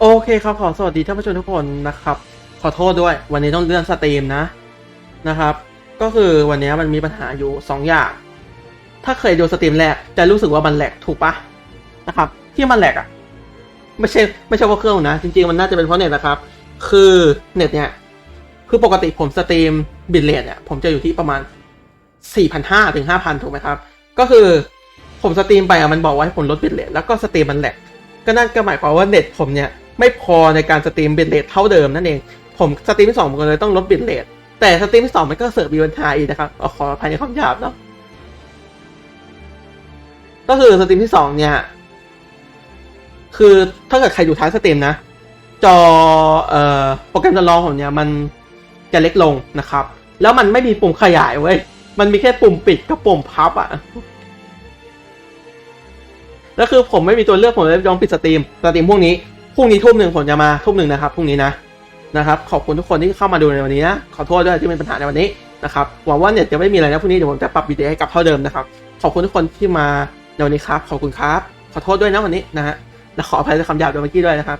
โอเคครับขอสวัสดีท่านผู้ชมทุกคนนะครับ ขอโทษด้วย วันนี้ต้องเลื่อนสตรีมนะนะครับ ก็คือวันนี้มันมีปัญหาอยู่สองอย่าง ถ้าเคยดูสตรีมแรกจะรู้สึกว่ามันแหลกถูกปะนะครับ ที่มันแหลกอะไม่ใช่ไม่ใช่เพราะเครื่องนะ จริงๆมันน่าจะเป็นเพราะเน็ตนะครับ คือเน็ตเนี่ยคือปกติผมสตรีมบิตเรทเนี่ยผมจะอยู่ที่ประมาณ 4,500ถึง5,000ถูกไหมครับ ก็คือผมสตรีมไปอะมันบอกว่าให้ผมลดบิตเรทแล้วก็สตรีมมันแหลกก็นั่นก็หมายความว่าเน็ตผมเนี่ย ไม่พอในการสตรีมบิตเรทเท่าเดิมนั่นเอง ผมสตรีมที่สองผมก็เลยต้องลดบิตเรทแต่สตรีมที่สองมันก็เสิร์ฟมีปัญหาอีกนะครับอขออภัยในคำหยาบเนาะก็คือสตรีมที่สองเนี่ย คือถ้าเกิดใครอยู่ท้ายสตรีมนะ จอเอ่อโปรแกรมจำลองผมเนี่ยมันจะเล็กลงนะครับ แล้วมันไม่มีปุ่มขยายเว้ยมันมีแค่ปุ่มปิดกับปุ่มพับอะแล้วคือผมไม่มีตัวเลือกผมเลยลองปิดสตรีมสตรีมพรุ่งนี้ พรุ่งนี้ทุ่มหนึ่งผมจะมาทุ่มหนึ่งนะครับพรุ่งนี้นะนะครับขอบคุณทุกคนที่เข้ามาดูในวันนี้นะขอโทษด้วยที่เป็นปัญหาในวันนี้นะครับหวังว่าเน็ตจะไม่มีอะไรนะพรุ่งนี้เดี๋ยวผมจะปรับวิดีโอให้กลับเท่าเดิมนะครับขอบคุณทุกคนที่มาในวันนี้ครับขอบคุณครับ ขอโทษด้วยนะวันนี้นะฮะและขออภัยในคำหยาบในเมื่อกี้ด้วยนะครับ